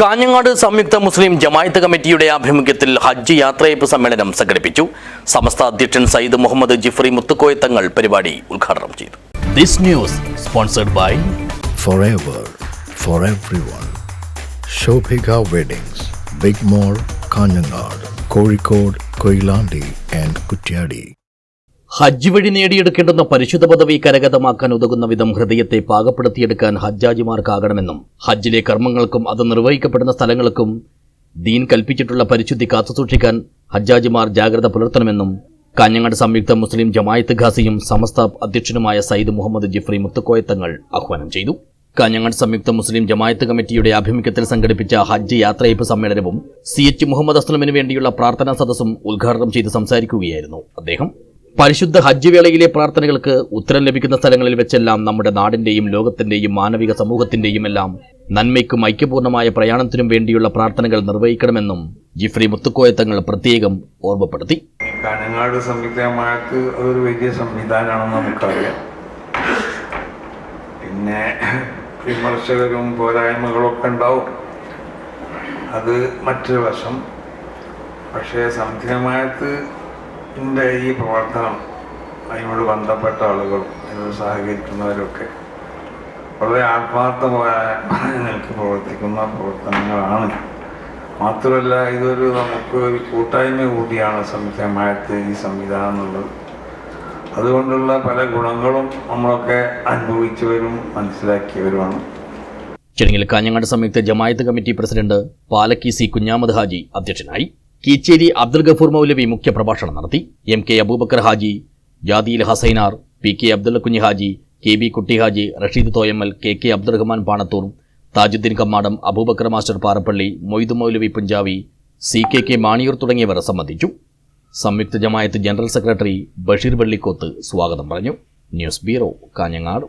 കാഞ്ഞങ്ങാട് സംയുക്ത മുസ്ലിം ജമായത്ത് കമ്മിറ്റിയുടെ ആഭിമുഖ്യത്തിൽ ഹജ്ജ് യാത്രയപ്പ് സമ്മേളനം സംഘടിപ്പിച്ചു സമസ്ത അധ്യക്ഷൻ സയ്യിദ് മുഹമ്മദ് ജിഫ്രി മുത്തുക്കോയ തങ്ങൾ പരിപാടി ഉദ്ഘാടനം ചെയ്തു this news sponsored by forever for everyone. Shobhika Weddings, Big mall Kanhangad Kozhikode Koilandi and Kutyadi. ഹജ്ജ് വഴി നേടിയെടുക്കേണ്ടുന്ന പരിശുദ്ധ പദവി കരഗതമാക്കാൻ ഉതകുന്ന വിധം ഹൃദയത്തെ പാകപ്പെടുത്തിയെടുക്കാൻ ഹജ്ജാജിമാർക്കാകണമെന്നും ഹജ്ജിലെ കർമ്മങ്ങൾക്കും അത് നിർവഹിക്കപ്പെടുന്ന സ്ഥലങ്ങൾക്കും ദീൻ കൽപ്പിച്ചിട്ടുള്ള പരിശുദ്ധി കാത്തുസൂക്ഷിക്കാൻ ഹജ്ജാജിമാർ ജാഗ്രത പുലർത്തണമെന്നും കാഞ്ഞങ്ങാട് സംയുക്ത മുസ്ലിം ജമായത്ത് ഖാസിയും സമസ്ത അധ്യക്ഷനുമായ സയ്യിദ് മുഹമ്മദ് ജിഫ്രി മുത്തുക്കോയത്തങ്ങൾ ആഹ്വാനം ചെയ്തു. കാഞ്ഞങ്ങാട് സംയുക്ത മുസ്ലിം ജമായത്ത് കമ്മിറ്റിയുടെ ആഭിമുഖ്യത്തിൽ സംഘടിപ്പിച്ച ഹജ്ജ് യാത്രയപ്പ് സമ്മേളനവും സി എച്ച് മുഹമ്മദ് അസ്ലമിന് വേണ്ടിയുള്ള പ്രാർത്ഥനാ സദസ്സും ഉദ്ഘാടനം ചെയ്ത് സംസാരിക്കുകയായിരുന്നു അദ്ദേഹം. പരിശുദ്ധ ഹജ്ജ് വേളയിലെ പ്രാർത്ഥനകൾക്ക് ഉത്തരം ലഭിക്കുന്ന സ്ഥലങ്ങളിൽ വെച്ചെല്ലാം നമ്മുടെ നാടിന്റെയും ലോകത്തിന്റെയും മാനവിക സമൂഹത്തിന്റെയും എല്ലാം നന്മയ്ക്കും ഐക്യപൂർണമായ പ്രയാണത്തിനും വേണ്ടിയുള്ള പ്രാർത്ഥനകൾ നിർവഹിക്കണമെന്നും ജിഫ്രി മുത്തുക്കോയത്തങ്ങൾ പ്രത്യേകം ഓർമ്മപ്പെടുത്തി. കാനങ്ങാട് സംയുക്തമായിട്ട് അതൊരു വലിയ സംവിധാനമാണെന്ന് നമുക്കറിയാം. പിന്നെ വിമർശകരും പോരായ്മകളൊക്കെ ഉണ്ടാവും. അത് മറ്റൊരു വശം. പക്ഷേ സംയുക്തമായിട്ട് ഈ പ്രവർത്തനം അതിനോട് ബന്ധപ്പെട്ട ആളുകളും അതിനോട് സഹകരിക്കുന്നവരൊക്കെ വളരെ ആത്മാർത്ഥമായ നിലയ്ക്ക് പ്രവർത്തിക്കുന്ന പ്രവർത്തനങ്ങളാണ്. മാത്രമല്ല ഇതൊരു നമുക്ക് ഒരു കൂട്ടായ്മ കൂടിയാണ് സംവിധാനമായത് ഈ സംവിധാനം എന്നുള്ളത്. അതുകൊണ്ടുള്ള പല ഗുണങ്ങളും നമ്മളൊക്കെ അനുഭവിച്ചവരും മനസ്സിലാക്കിയവരുമാണ്. ചടങ്ങിൽ കാഞ്ഞങ്ങാട് സംയുക്ത Jamaat committee president Palakki C Kunhamad Haji അധ്യക്ഷനായി. കീച്ചേരി അബ്ദുൽ ഗഫൂർ മൗലവി മുഖ്യ പ്രഭാഷണം നടത്തി. M K Abubakar Haji Jadiyil Hasainar P K Abdulla Kunhi Haji K B Kutty Haji Rasheed Thoyammal K K Abdurahman Panathur Thajuddeen Kammadam Abubakar master Parappally Moidu Moulavi Punchavi C K K Maniyoor തുടങ്ങിയവർ സംബന്ധിച്ചു. സംയുക്ത Jamaat general secretary Basheer Vellikoth സ്വാഗതം പറഞ്ഞു. News bureau Kanhangad.